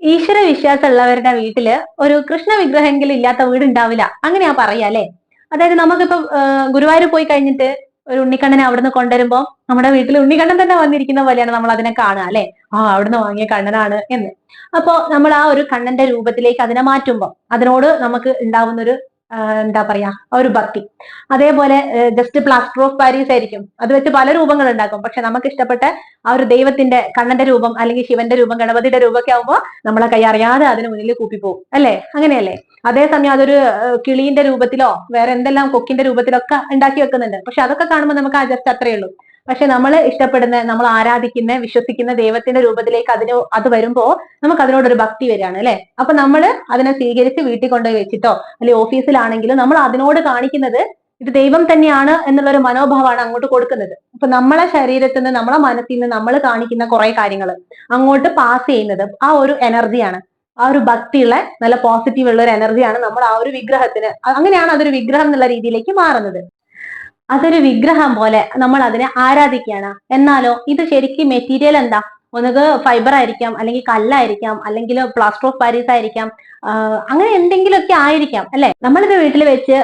ഈശ്വര വിശ്വാസമുള്ളവരുടെ വീട്ടിൽ ഒരു കൃഷ്ണ വിഗ്രഹമെങ്കിലും ഇല്ലാത്ത വീട് ഉണ്ടാവില്ല അങ്ങനെയാ പറയാ അല്ലെ? അതായത് നമുക്കിപ്പോ ഗുരുവായൂർ പോയി കഴിഞ്ഞിട്ട് ഒരു ഉണ്ണിക്കണ്ണനെ അവിടുന്ന് കൊണ്ടുവരുമ്പോ നമ്മുടെ വീട്ടിൽ ഉണ്ണിക്കണ്ണൻ തന്നെ വന്നിരിക്കുന്ന പോലെയാണ് നമ്മൾ അതിനെ കാണുക അല്ലെ? ആ അവിടുന്ന് വാങ്ങിയ കണ്ണനാണ് എന്ന്. അപ്പോ നമ്മൾ ആ ഒരു കണ്ണന്റെ രൂപത്തിലേക്ക് അതിനെ മാറ്റുമ്പോ അതിനോട് നമുക്ക് ഉണ്ടാവുന്ന ഒരു എന്താ പറയാ ഒരു ഭക്തി. അതേപോലെ ജസ്റ്റ് പ്ലാസ്റ്റർ ഓഫ് പാരീസ് ആയിരിക്കും. അത് വെച്ച് പല രൂപങ്ങൾ ഉണ്ടാക്കും പക്ഷെ നമുക്ക് ഇഷ്ടപ്പെട്ട ആ ഒരു ദൈവത്തിന്റെ കണ്ണന്റെ രൂപം അല്ലെങ്കിൽ ശിവന്റെ രൂപം ഗണപതിയുടെ രൂപമൊക്കെ ആകുമ്പോൾ നമ്മളെ കൈ അറിയാതെ അതിന് മുന്നിൽ കൂപ്പിപ്പോവും. അല്ലേ? അങ്ങനെയല്ലേ? അതേസമയം അതൊരു കിളീന്റെ രൂപത്തിലോ വേറെ എന്തെല്ലാം കൊക്കിന്റെ രൂപത്തിലൊക്കെ ഉണ്ടാക്കി വെക്കുന്നുണ്ട്. പക്ഷെ അതൊക്കെ കാണുമ്പോൾ നമുക്ക് ആ ജസ്റ്റ് അത്രയേ ഉള്ളൂ. പക്ഷെ നമ്മൾ ഇഷ്ടപ്പെടുന്ന നമ്മൾ ആരാധിക്കുന്ന വിശ്വസിക്കുന്ന ദൈവത്തിന്റെ രൂപത്തിലേക്ക് അതിന് അത് വരുമ്പോൾ നമുക്ക് അതിനോടൊരു ഭക്തി വരികയാണ് അല്ലെ? അപ്പൊ നമ്മൾ അതിനെ സ്വീകരിച്ച് വീട്ടിൽ കൊണ്ടുപോയി വെച്ചിട്ടോ അല്ലെങ്കിൽ ഓഫീസിലാണെങ്കിലും നമ്മൾ അതിനോട് കാണിക്കുന്നത് ഇത് ദൈവം തന്നെയാണ് എന്നുള്ള ഒരു മനോഭാവമാണ് അങ്ങോട്ട് കൊടുക്കുന്നത്. അപ്പൊ നമ്മളെ ശരീരത്തിൽ നിന്ന് നമ്മളെ മനസ്സിൽ നിന്ന് നമ്മൾ കാണിക്കുന്ന കുറെ കാര്യങ്ങൾ അങ്ങോട്ട് പാസ് ചെയ്യുന്നത് ആ ഒരു എനർജിയാണ് ആ ഒരു ഭക്തിയുള്ള നല്ല പോസിറ്റീവ് ഉള്ള ഒരു എനർജിയാണ് നമ്മൾ ആ ഒരു വിഗ്രഹത്തിന് അങ്ങനെയാണ് അതൊരു വിഗ്രഹം എന്നുള്ള രീതിയിലേക്ക് മാറുന്നത്. അതൊരു വിഗ്രഹം പോലെ നമ്മൾ അതിനെ ആരാധിക്കുകയാണ്. എന്നാലോ ഇത് ശരിക്കും മെറ്റീരിയൽ എന്താ? ഒന്നുകിൽ ഫൈബർ ആയിരിക്കാം അല്ലെങ്കിൽ കല്ലായിരിക്കാം അല്ലെങ്കിൽ പ്ലാസ്റ്റർ ഓഫ് പാരീസ് ആയിരിക്കാം അങ്ങനെ എന്തെങ്കിലുമൊക്കെ ആയിരിക്കാം അല്ലെ? നമ്മളിത് വീട്ടിൽ വെച്ച്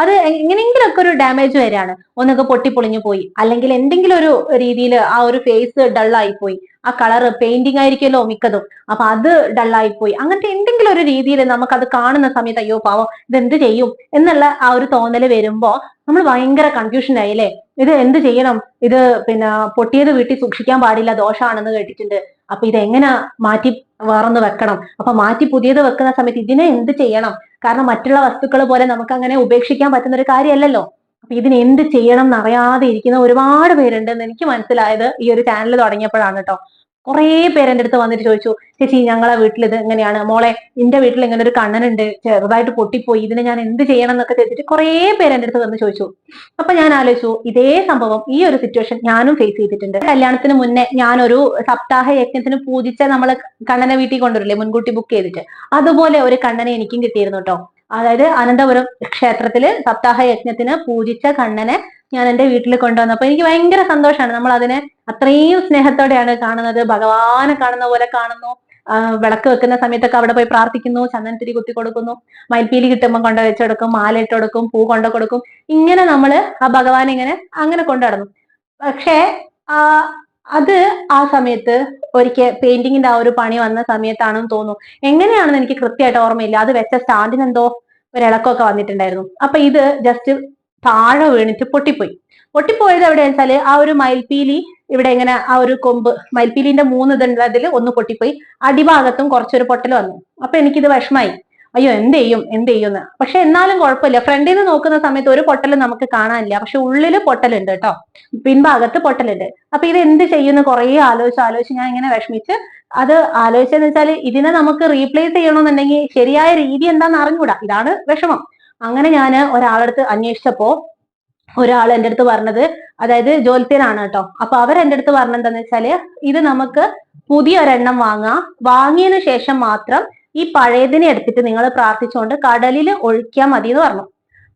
അത് എങ്ങനെയെങ്കിലുമൊക്കെ ഒരു ഡാമേജ് വരികയാണ്. ഒന്നൊക്കെ പൊട്ടിപ്പൊളിഞ്ഞു പോയി അല്ലെങ്കിൽ എന്തെങ്കിലും ഒരു രീതിയിൽ ആ ഒരു ഫേസ് ഡള്ളായി പോയി ആ കളർ പെയിന്റിംഗ് ആയിരിക്കുമല്ലോ മിക്കതും. അപ്പൊ അത് ഡള്ളായി പോയി അങ്ങനത്തെ എന്തെങ്കിലും ഒരു രീതിയിൽ നമുക്ക് അത് കാണുന്ന സമയത്ത് അയ്യോ പാവം ഇത് എന്ത് ചെയ്യും? എന്നുള്ള ആ ഒരു തോന്നൽ വരുമ്പോ നമ്മൾ ഭയങ്കര കൺഫ്യൂഷൻ ആയി അല്ലേ? ഇത് എന്ത് ചെയ്യണം? ഇത് പിന്നെ പൊട്ടിയത് വീട്ടിൽ സൂക്ഷിക്കാൻ പാടില്ല ദോഷമാണെന്ന് കേട്ടിട്ടുണ്ട്. അപ്പൊ ഇത് എങ്ങനെ മാറ്റി വേറൊന്ന് വെക്കണം? അപ്പൊ മാറ്റി പുതിയത് വെക്കുന്ന സമയത്ത് ഇതിനെ എന്ത് ചെയ്യണം? കാരണം മറ്റുള്ള വസ്തുക്കൾ പോലെ നമുക്ക് അങ്ങനെ ഉപേക്ഷിക്കാൻ പറ്റുന്ന ഒരു കാര്യമല്ലല്ലോ. അപ്പൊ ഇതിന് എന്ത് ചെയ്യണം എന്നറിയാതെ ഇരിക്കുന്ന ഒരുപാട് പേരുണ്ട് എന്ന് എനിക്ക് മനസ്സിലായത് ഈ ഒരു ചാനൽ തുടങ്ങിയപ്പോഴാണ് കേട്ടോ കുറേ പേര് എന്റെ അടുത്ത് വന്നിട്ട് ചോദിച്ചു ചേച്ചി ഞങ്ങളെ വീട്ടിൽ ഇത് എങ്ങനെയാണ്? മോളെ എന്റെ വീട്ടിൽ ഇങ്ങനെ ഒരു കണ്ണനുണ്ട് ചെറുതായിട്ട് പൊട്ടിപ്പോയി ഇതിനെ ഞാൻ എന്ത് ചെയ്യണം എന്നൊക്കെ ചോദിച്ചിട്ട് കുറേ പേര് എന്റെ അടുത്ത് വന്ന് ചോദിച്ചു. അപ്പൊ ഞാൻ ആലോചിച്ചു ഇതേ സംഭവം ഈ ഒരു സിറ്റുവേഷൻ ഞാനും ഫേസ് ചെയ്തിട്ടുണ്ട്. കല്യാണത്തിന് മുന്നേ ഞാനൊരു സപ്താഹ യജ്ഞത്തിന് പൂജിച്ച നമ്മൾ കണ്ണനെ വീട്ടിൽ കൊണ്ടുവരില്ലേ മുൻകൂട്ടി ബുക്ക് ചെയ്തിട്ട്. അതുപോലെ ഒരു കണ്ണനെ എനിക്കും കിട്ടിയിരുന്നു കേട്ടോ അതായത് അനന്തപുരം ക്ഷേത്രത്തിൽ സപ്താഹ യജ്ഞത്തിന് പൂജിച്ച കണ്ണനെ ഞാൻ എന്റെ വീട്ടിൽ കൊണ്ടുവന്നപ്പോ എനിക്ക് ഭയങ്കര സന്തോഷമാണ്. നമ്മൾ അതിനെ അത്രയും സ്നേഹത്തോടെയാണ് കാണുന്നത്. ഭഗവാനെ കാണുന്ന പോലെ കാണുന്നു. വിളക്ക് വെക്കുന്ന സമയത്തൊക്കെ അവിടെ പോയി പ്രാർത്ഥിക്കുന്നു. ചന്ദനത്തിരി കുത്തി കൊടുക്കുന്നു. മയിൽപ്പീലി കിട്ടുമ്പോൾ കൊണ്ട് വെച്ചെടുക്കും മാല ഇട്ട് കൊടുക്കും. പൂ കൊണ്ട കൊടുക്കും. ഇങ്ങനെ നമ്മൾ ആ ഭഗവാനെ ഇങ്ങനെ അങ്ങനെ കൊണ്ടുനടന്നു. പക്ഷേ ആ അത് ആ സമയത്ത് ഒരിക്കൽ പെയിന്റിങ്ങിന്റെ ആ ഒരു പണി വന്ന സമയത്താണെന്ന് തോന്നുന്നു. എങ്ങനെയാണെന്ന് എനിക്ക് കൃത്യമായിട്ട് ഓർമ്മയില്ല. അത് വെച്ച സ്റ്റാൻഡിന് എന്തോ ഒരു ഇളക്കമൊക്കെ വന്നിട്ടുണ്ടായിരുന്നു. അപ്പൊ ഇത് ജസ്റ്റ് താഴെ വീണിട്ട് പൊട്ടിപ്പോയി. പൊട്ടിപ്പോയത് എവിടെ വെച്ചാൽ ആ ഒരു മയിൽപീലി ഇവിടെ ഇങ്ങനെ ആ ഒരു കൊമ്പ് മയിൽപീലിന്റെ മൂന്ന് ഇതുള്ളതിൽ ഒന്ന് പൊട്ടിപ്പോയി. അടിഭാഗത്തും കുറച്ചൊരു പൊട്ടൽ വന്നു. അപ്പൊ എനിക്കിത് വിഷമായി. അയ്യോ എന്ത് ചെയ്യും എന്ത് ചെയ്യുമെന്ന് പക്ഷെ എന്നാലും കുഴപ്പമില്ല. ഫ്രണ്ടിൽ നിന്ന് നോക്കുന്ന സമയത്ത് ഒരു പൊട്ടൽ നമുക്ക് കാണാനില്ല. പക്ഷെ ഉള്ളിൽ പൊട്ടലുണ്ട് കേട്ടോ. പിൻഭാഗത്ത് പൊട്ടലുണ്ട്. അപ്പൊ ഇത് എന്ത് ചെയ്യുന്നു? കുറേ ആലോചിച്ച് ആലോചിച്ച് ഞാൻ ഇങ്ങനെ വിഷമിച്ച് അത് ആലോചിച്ചെന്ന് വെച്ചാൽ ഇതിനെ നമുക്ക് റീപ്ലേസ് ചെയ്യണമെന്നുണ്ടെങ്കിൽ ശരിയായ രീതി എന്താണെന്ന് അറിഞ്ഞുകൂടാ ഇതാണ് വിഷമം. അങ്ങനെ ഞാൻ ഒരാളടുത്ത് അന്വേഷിച്ചപ്പോ ഒരാൾ എന്റെ അടുത്ത് പറഞ്ഞത് അതായത് ജ്യോത്സ്യനാണ് കേട്ടോ. അപ്പൊ അവർ എന്റെ അടുത്ത് പറഞ്ഞെന്താന്ന് വെച്ചാൽ ഇത് നമുക്ക് പുതിയ ഒരെണ്ണം വാങ്ങാം. വാങ്ങിയതിനു ശേഷം മാത്രം ഈ പഴയതിനെ എടുത്തിട്ട് നിങ്ങൾ പ്രാർത്ഥിച്ചുകൊണ്ട് കടലിൽ ഒഴിക്കാൻ മതി എന്ന് പറഞ്ഞു.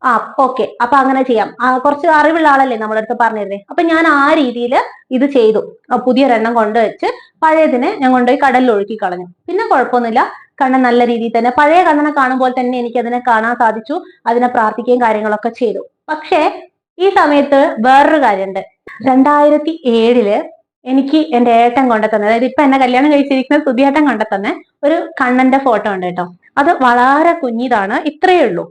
ആ ഓക്കെ അപ്പൊ അങ്ങനെ ചെയ്യാം. കുറച്ച് അറിവുള്ള ആളല്ലേ നമ്മുടെ അടുത്ത് പറഞ്ഞിരുന്നേ. അപ്പൊ ഞാൻ ആ രീതിയിൽ ഇത് ചെയ്തു. പുതിയൊരെണ്ണം കൊണ്ടുവച്ച് പഴയതിനെ ഞാൻ കൊണ്ടുപോയി കടലിൽ ഒഴുക്കി കളഞ്ഞു. പിന്നെ കുഴപ്പമൊന്നുമില്ല. കണ്ണൻ നല്ല രീതിയിൽ തന്നെ. പഴയ കണ്ണനെ കാണുമ്പോൾ തന്നെ എനിക്ക് അതിനെ കാണാൻ സാധിച്ചു. അതിനെ പ്രാർത്ഥിക്കുകയും കാര്യങ്ങളൊക്കെ ചെയ്തു. പക്ഷേ ഈ സമയത്ത് വേറൊരു കാര്യമുണ്ട്. രണ്ടായിരത്തി ഏഴിൽ എനിക്ക് എന്റെ ഏട്ടൻ കൊണ്ടെത്തന്നെ അതായത് ഇപ്പൊ എന്നെ കല്യാണം കഴിച്ചിരിക്കുന്ന സുധിയേട്ടൻ കണ്ടെത്തന്നെ ഒരു കണ്ണന്റെ ഫോട്ടോ ഉണ്ട് കേട്ടോ. അത് വളരെ കുഞ്ഞിതാണ് ഇത്രയേ ഉള്ളൂ.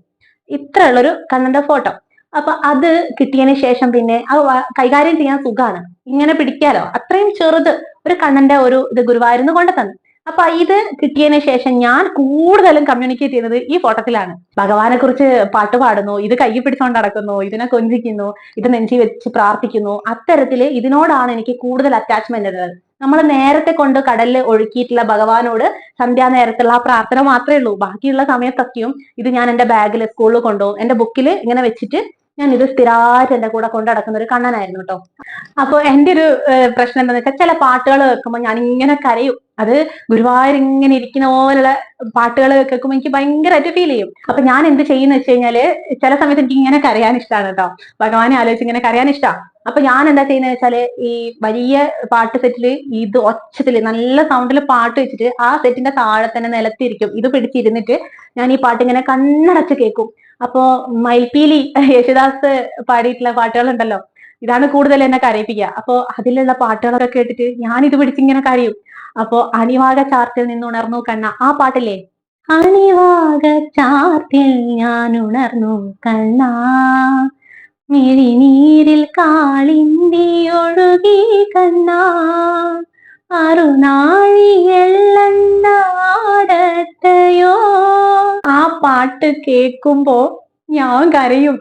ഇത്ര ഉള്ളൊരു കണ്ണന്റെ ഫോട്ടോ. അപ്പൊ അത് കിട്ടിയതിന് ശേഷം പിന്നെ അത് കൈകാര്യം ചെയ്യാൻ സുഖാണ് ഇങ്ങനെ പിടിക്കാലോ? അത്രയും ചെറുത് ഒരു കണ്ണന്റെ ഒരു ഇത് ഗുരുവായൂരിന്ന് കൊണ്ടു തന്നു അപ്പൊ ഇത് കിട്ടിയതിന് ശേഷം ഞാൻ കൂടുതലും കമ്മ്യൂണിക്കേറ്റ് ചെയ്യുന്നത് ഈ ഫോട്ടോത്തിലാണ്. ഭഗവാനെ കുറിച്ച് പാട്ട് പാടുന്നു ഇത് കൈ പിടിച്ചുകൊണ്ട് നടക്കുന്നു ഇതിനെ കൊഞ്ചിക്കുന്നു ഇത് നെഞ്ചി വെച്ച് പ്രാർത്ഥിക്കുന്നു അത്തരത്തിൽ ഇതിനോടാണ് എനിക്ക് കൂടുതൽ അറ്റാച്ച്മെന്റ് ഉള്ളത്. നമ്മൾ നേരത്തെ കൊണ്ട് കടലിൽ ഒഴുക്കിയിട്ടുള്ള ഭഗവാനോട് സന്ധ്യാ നേരത്തുള്ള ആ പ്രാർത്ഥന മാത്രമേ ഉള്ളൂ. ബാക്കിയുള്ള സമയത്തൊക്കെയും ഇത് ഞാൻ എന്റെ ബാഗിൽ സ്കൂളിൽ കൊണ്ടുപോകും. എന്റെ ബുക്കിൽ ഇങ്ങനെ വെച്ചിട്ട് ഞാൻ ഇത് സ്ഥിരമായിട്ട് എന്റെ കൂടെ കൊണ്ടു നടക്കുന്ന ഒരു കണ്ണനായിരുന്നു കേട്ടോ. അപ്പൊ എന്റെ ഒരു പ്രശ്നം എന്താണെന്ന് വെച്ചാൽ ചില പാട്ടുകൾ കേൾക്കുമ്പോൾ ഞാൻ ഇങ്ങനെ കരയും. അത് ഗുരുവായൂർ ഇങ്ങനെ ഇരിക്കുന്ന പോലുള്ള പാട്ടുകൾ കേൾക്കുമ്പോൾ എനിക്ക് ഭയങ്കരമായിട്ട് ഫീൽ ചെയ്യും. അപ്പൊ ഞാൻ എന്ത് ചെയ്യുന്ന വെച്ച് കഴിഞ്ഞാൽ ചില സമയത്ത് എനിക്ക് ഇങ്ങനെ കരയാൻ ഇഷ്ടമാണ് കേട്ടോ ഭഗവാനെ ആലോചിച്ച് ഇങ്ങനെ കരയാൻ ഇഷ്ടമാണ് അപ്പൊ ഞാൻ എന്താ ചെയ്യുന്നത് വെച്ചാൽ ഈ വലിയ പാട്ട് സെറ്റിൽ ഇത് ഒച്ചത്തിൽ നല്ല സൗണ്ടിൽ പാട്ട് വെച്ചിട്ട് ആ സെറ്റിന്റെ താഴെ തന്നെ നിലത്തിരിക്കും. ഇത് പിടിച്ചിരുന്നിട്ട് ഞാൻ ഈ പാട്ട് ഇങ്ങനെ കണ്ണടച്ച് കേൾക്കും. അപ്പോ മൈൽപീലി യേശുദാസ് പാടിയിട്ടുള്ള പാട്ടുകളുണ്ടല്ലോ. ഇതാണ് കൂടുതൽ എന്നെ കരയിപ്പിക്കുക അപ്പോ അതിലുള്ള പാട്ടുകളൊക്കെ കേട്ടിട്ട് ഞാൻ ഇത് പിടിച്ചിങ്ങനെ കരയും. അപ്പോ അണിവാക ചാർട്ടിൽ നിന്ന് ഉണർന്നു കണ്ണ. ആ പാട്ടില്ലേ? അണിവാക ചാർത്തിൽ ഞാൻ ഉണർന്നു കണ്ണ. മിഴിനീരിൽ കാളിന്തി ഒഴുകി കണ്ണ അറുനാഴിയെള്ളണ്ടയോ ആ പാട്ട് കേൾക്കുമ്പോ ഞാൻ കരയും.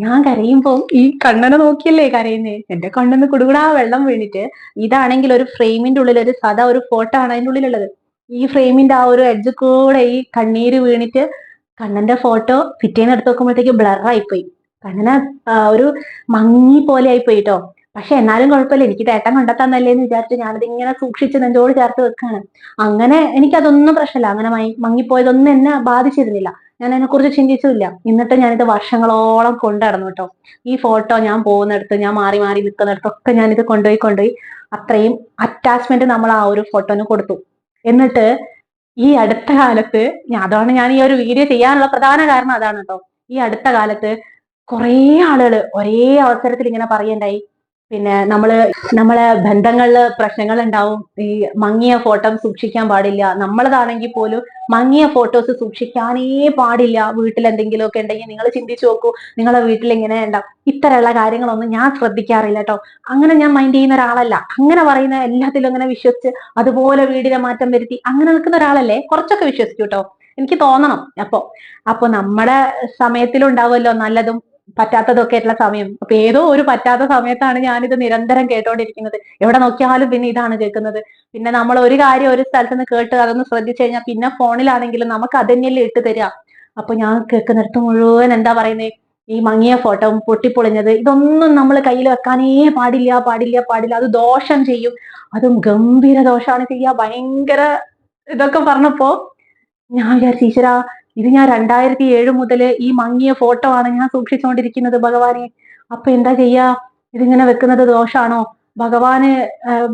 ഞാൻ കരയുമ്പോ ഈ കണ്ണനെ നോക്കിയല്ലേ കരയുന്നേ? എന്റെ കണ്ണെന്ന് കുടുകുടാ വെള്ളം വീണിട്ട്. ഇതാണെങ്കിൽ ഒരു ഫ്രെയിമിന്റെ ഉള്ളിൽ ഒരു സദാ ഒരു ഫോട്ടോ ആണ് അതിന്റെ ഉള്ളിലുള്ളത്. ഈ ഫ്രെയിമിന്റെ ആ ഒരു എഡ്ജ് കൂടെ ഈ കണ്ണീര് വീണിട്ട് കണ്ണന്റെ ഫോട്ടോ പിറ്റേന്ന് എടുത്ത് നോക്കുമ്പോഴത്തേക്ക് ബ്ലറായിപ്പോയി ആ, ഒരു മങ്ങി പോലെ ആയിപ്പോയി കേട്ടോ പക്ഷെ എന്നാലും കുഴപ്പമില്ല. എനിക്ക് തേട്ടം കണ്ടെത്താന്നല്ലേ എന്ന് വിചാരിച്ചു ഞാനത് ഇങ്ങനെ സൂക്ഷിച്ച് നെഞ്ചോട് ചേർത്ത് വെക്കാണ്. അങ്ങനെ എനിക്കതൊന്നും പ്രശ്നമില്ല. അങ്ങനെ മങ്ങി- മങ്ങിപ്പോയതൊന്നും എന്നെ ബാധിച്ചിരുന്നില്ല. ഞാൻ അതിനെക്കുറിച്ച് ചിന്തിച്ചില്ല എന്നിട്ട് ഞാനിത് വർഷങ്ങളോളം കൊണ്ടുനടന്നു കേട്ടോ. ഈ ഫോട്ടോ ഞാൻ പോകുന്നിടത്ത് ഞാൻ മാറി മാറി നിൽക്കുന്നിടത്തൊക്കെ ഞാനിത് കൊണ്ടുപോയി കൊണ്ടുപോയി അത്രയും അറ്റാച്ച്മെന്റ് നമ്മൾ ആ ഒരു ഫോട്ടോന് കൊടുത്തു. എന്നിട്ട് ഈ അടുത്ത കാലത്ത് അതാണ് ഞാൻ ഈ ഒരു വീഡിയോ ചെയ്യാനുള്ള പ്രധാന കാരണം. അതാണ് കേട്ടോ. ഈ അടുത്ത കാലത്ത് കുറേ ആളുകൾ ഒരേ അവസരത്തിൽ ഇങ്ങനെ പറയണ്ടായി. പിന്നെ നമ്മൾ നമ്മളെ ബന്ധങ്ങളിൽ പ്രശ്നങ്ങൾ ഉണ്ടാവും ഈ മങ്ങിയ ഫോട്ടോ സൂക്ഷിക്കാൻ പാടില്ല. നമ്മളതാണെങ്കിൽ പോലും മങ്ങിയ ഫോട്ടോസ് സൂക്ഷിക്കാനേ പാടില്ല. വീട്ടിൽ എന്തെങ്കിലും ഒക്കെ ഉണ്ടെങ്കിൽ നിങ്ങൾ ചിന്തിച്ചു നോക്കൂ നിങ്ങളെ വീട്ടിൽ ഇങ്ങനെ ഉണ്ടാവും ഇത്തരമുള്ള കാര്യങ്ങളൊന്നും ഞാൻ ശ്രദ്ധിക്കാറില്ല കേട്ടോ. അങ്ങനെ ഞാൻ മൈൻഡ് ചെയ്യുന്ന ഒരാളല്ല. അങ്ങനെ പറയുന്ന എല്ലാത്തിലും അങ്ങനെ വിശ്വസിച്ച് അതുപോലെ വീടിനെ മാറ്റം വരുത്തി അങ്ങനെ നിൽക്കുന്ന ഒരാളല്ലേ? കുറച്ചൊക്കെ വിശ്വസിക്കൂ കേട്ടോ. എനിക്ക് തോന്നണം. അപ്പൊ അപ്പൊ നമ്മുടെ സമയത്തിലുണ്ടാവുമല്ലോ നല്ലതും പറ്റാത്തതൊക്കെ ആയിട്ടുള്ള സമയം. അപ്പൊ ഏതോ ഒരു പറ്റാത്ത സമയത്താണ് ഞാനിത് നിരന്തരം കേട്ടോണ്ടിരിക്കുന്നത്. എവിടെ നോക്കിയാലും പിന്നെ ഇതാണ് കേൾക്കുന്നത്. പിന്നെ നമ്മൾ ഒരു കാര്യം ഒരു സ്ഥലത്ത് നിന്ന് കേട്ട് അതൊന്ന് ശ്രദ്ധിച്ചു കഴിഞ്ഞാൽ പിന്നെ ഫോണിലാണെങ്കിലും നമുക്ക് അത് ഇട്ട് തരിക അപ്പൊ ഞാൻ കേൾക്കുന്നിടത്ത് മുഴുവൻ എന്താ പറയുന്നത് ഈ മങ്ങിയ ഫോട്ടോ പൊട്ടിപ്പൊളിഞ്ഞത് ഇതൊന്നും നമ്മൾ കയ്യിൽ വെക്കാനേ പാടില്ല പാടില്ല പാടില്ല. അത് ദോഷം ചെയ്യും. അതും ഗംഭീര ദോഷമാണ് ചെയ്യുക ഭയങ്കര ഇതൊക്കെ പറഞ്ഞപ്പോ ഞാൻ വിചാരിച്ചു ഈശ്വര ഇത് ഞാൻ രണ്ടായിരത്തി ഏഴ് മുതൽ ഈ മങ്ങിയ ഫോട്ടോ ആണ് ഞാൻ സൂക്ഷിച്ചുകൊണ്ടിരിക്കുന്നത് ഭഗവാനെ. അപ്പൊ എന്താ ചെയ്യാ? ഇതിങ്ങനെ വെക്കുന്നത് ദോഷാണോ? ഭഗവാന്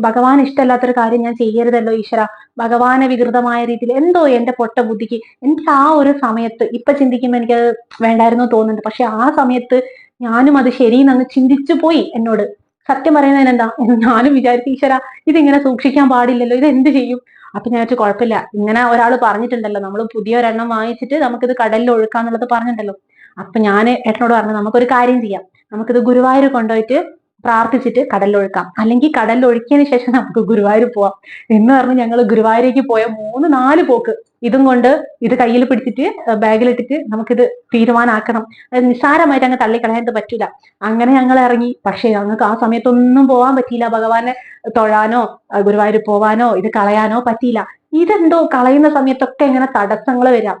ഭഗവാൻ ഇഷ്ടമല്ലാത്തൊരു കാര്യം ഞാൻ ചെയ്യരുതല്ലോ ഈശ്വര. ഭഗവാനെ വികൃതമായ രീതിയിൽ എന്തോ എന്റെ പൊട്ട ബുദ്ധിക്ക്. എനിക്ക് ആ ഒരു സമയത്ത് ഇപ്പൊ ചിന്തിക്കുമ്പോൾ എനിക്ക് വേണ്ടായിരുന്നു തോന്നുന്നുണ്ട്. പക്ഷെ ആ സമയത്ത് ഞാനും അത് ശരിയെന്നങ്ങ് ചിന്തിച്ചു പോയി എന്നോട്. സത്യം പറയുന്നതിന് എന്താ ഞാനും വിചാരിച്ചു ഈശ്വര ഇതിങ്ങനെ സൂക്ഷിക്കാൻ പാടില്ലല്ലോ. ഇത് എന്ത് ചെയ്യും? അപ്പൊ ഞാൻ വെച്ചു കുഴപ്പമില്ല. ഇങ്ങനെ ഒരാൾ പറഞ്ഞിട്ടുണ്ടല്ലോ. നമ്മൾ പുതിയ ഒരെണ്ണം വാങ്ങിച്ചിട്ട് നമുക്കിത് കടലിൽ ഒഴുക്കാന്നുള്ളത് പറഞ്ഞിട്ടുണ്ടല്ലോ. അപ്പൊ ഞാൻ ഏട്ടനോട് പറഞ്ഞു നമുക്കൊരു കാര്യം ചെയ്യാം. നമുക്കിത് ഗുരുവായൂർ കൊണ്ടുപോയിട്ട് പ്രാർത്ഥിച്ചിട്ട് കടലിലൊഴുക്കാം. അല്ലെങ്കിൽ കടലിൽ ഒഴുക്കിയതിന് ശേഷം നമുക്ക് ഗുരുവായൂർ പോവാം. എന്ന് പറഞ്ഞ് ഞങ്ങൾ ഗുരുവായൂരേക്ക് പോയ മൂന്ന് നാല് പോക്ക് ഇതും കൊണ്ട് ഇത് കയ്യിൽ പിടിച്ചിട്ട് ബാഗിലിട്ടിട്ട് നമുക്കിത് തീരുമാനമാക്കണം നിസ്സാരമായിട്ട് അങ്ങ് തള്ളിക്കളയാൻ പറ്റില്ല അങ്ങനെ ഞങ്ങൾ ഇറങ്ങി. പക്ഷേ ഞങ്ങൾക്ക് ആ സമയത്തൊന്നും പോവാൻ പറ്റിയില്ല. ഭഗവാനെ തൊഴാനോ ഗുരുവായൂർ പോവാനോ ഇത് കളയാനോ പറ്റിയില്ല. ഇതെന്തോ കളയുന്ന സമയത്തൊക്കെ ഇങ്ങനെ തടസ്സങ്ങൾ വരാം.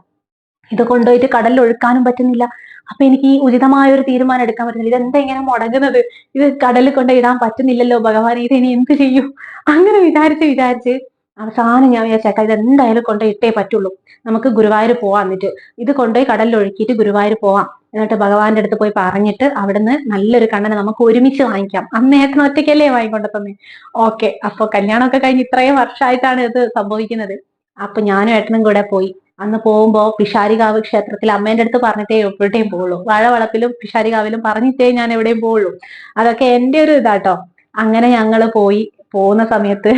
ഇത് കൊണ്ടുപോയിട്ട് കടലിൽ ഒഴുക്കാനും പറ്റുന്നില്ല. അപ്പൊ എനിക്ക് ഈ ഉചിതമായ ഒരു തീരുമാനം എടുക്കാൻ പറ്റുന്നില്ല. ഇതെന്താ ഇങ്ങനെ മുടങ്ങുന്നത്? ഇത് കടലിൽ കൊണ്ട് ഇടാൻ പറ്റുന്നില്ലല്ലോ ഭഗവാൻ ഇത് ഇനി എന്ത് ചെയ്യും? അങ്ങനെ വിചാരിച്ച് വിചാരിച്ച് അവസാനം ഞാൻ വിചാരിച്ചേക്കാം ഇത് എന്തായാലും കൊണ്ട് ഇട്ടേ പറ്റുള്ളൂ. നമുക്ക് ഗുരുവായൂർ പോവാം എന്നിട്ട്. ഇത് കൊണ്ടുപോയി കടലിൽ ഒഴുക്കിയിട്ട് ഗുരുവായൂർ പോവാം. എന്നിട്ട് ഭഗവാന്റെ അടുത്ത് പോയി പറഞ്ഞിട്ട് അവിടുന്ന് നല്ലൊരു കണ്ണനെ നമുക്ക് ഒരുമിച്ച് വാങ്ങിക്കാം. അന്നേരത്തിന് ഒറ്റയ്ക്കല്ലേ വാങ്ങിക്കൊണ്ട് തന്നെ ഓക്കെ. അപ്പൊ കല്യാണമൊക്കെ കഴിഞ്ഞ് ഇത്രയും വർഷമായിട്ടാണ് ഇത് സംഭവിക്കുന്നത്. അപ്പൊ ഞാനും ഏട്ടനും കൂടെ പോയി. അന്ന് പോകുമ്പോ പിഷാരികാവ് ക്ഷേത്രത്തിൽ അമ്മേന്റെ അടുത്ത് പറഞ്ഞിട്ടേ എവിടെയും പോവുള്ളൂ. വാഴവളപ്പിലും പിഷാരികാവിലും പറഞ്ഞിട്ടേ ഞാൻ എവിടെയും പോവുള്ളൂ. അതൊക്കെ എന്റെ ഒരു ഇതാട്ടോ. അങ്ങനെ ഞങ്ങൾ പോയി പോകുന്ന സമയത്ത്